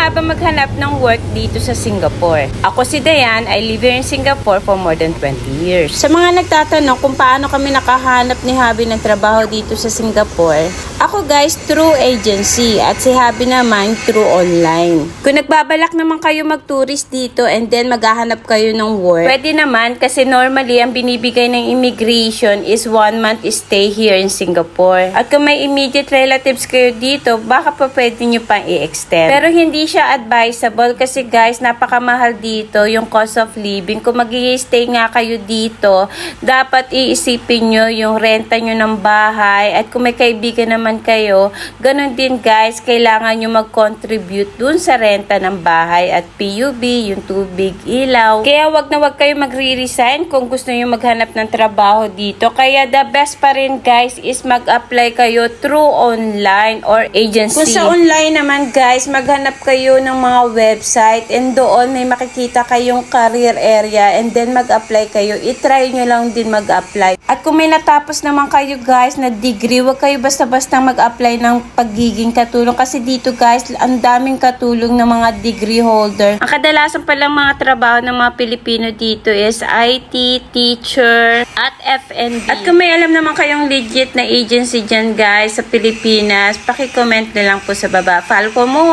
nga ba maghanap ng work dito sa Singapore? Ako si Dayan, I live here in Singapore for more than 20 years. Sa mga nagtatanong kung paano kami nakahanap ni Habi ng trabaho dito sa Singapore, ako guys, through agency at si Habi naman through online. Kung nagbabalak naman kayo mag-tourist dito and then maghahanap kayo ng work, pwede naman kasi normally ang binibigay ng immigration is one month stay here in Singapore. At kung may immediate relatives kayo dito, baka pa pwede nyo pang i-extend. Pero hindi siya advisable kasi guys, napakamahal dito yung cost of living. Kung mag stay nga kayo dito, dapat iisipin nyo yung renta nyo ng bahay at kung may kaibigan naman kayo, ganun din guys, kailangan nyo mag-contribute dun sa renta ng bahay at PUB, yung tubig, ilaw. Kaya wag na wag kayo magre-resign kung gusto nyo maghanap ng trabaho dito. Kaya the best pa rin guys is mag-apply kayo through online or agency. Kung sa online naman guys, maghanap kayo ng mga website and doon may makikita kayong career area and then mag-apply kayo. I-try nyo lang din mag-apply. At kung may natapos naman kayo guys na degree, wag kayo basta-basta mag-apply ng pagiging katulong kasi dito guys, ang daming katulong ng mga degree holder. Ang kadalasan palang mga trabaho ng mga Pilipino dito is IT, teacher, at FNB. At kung may alam naman kayong legit na agency dyan guys sa Pilipinas, paki-comment na lang po sa baba. Follow ko mo.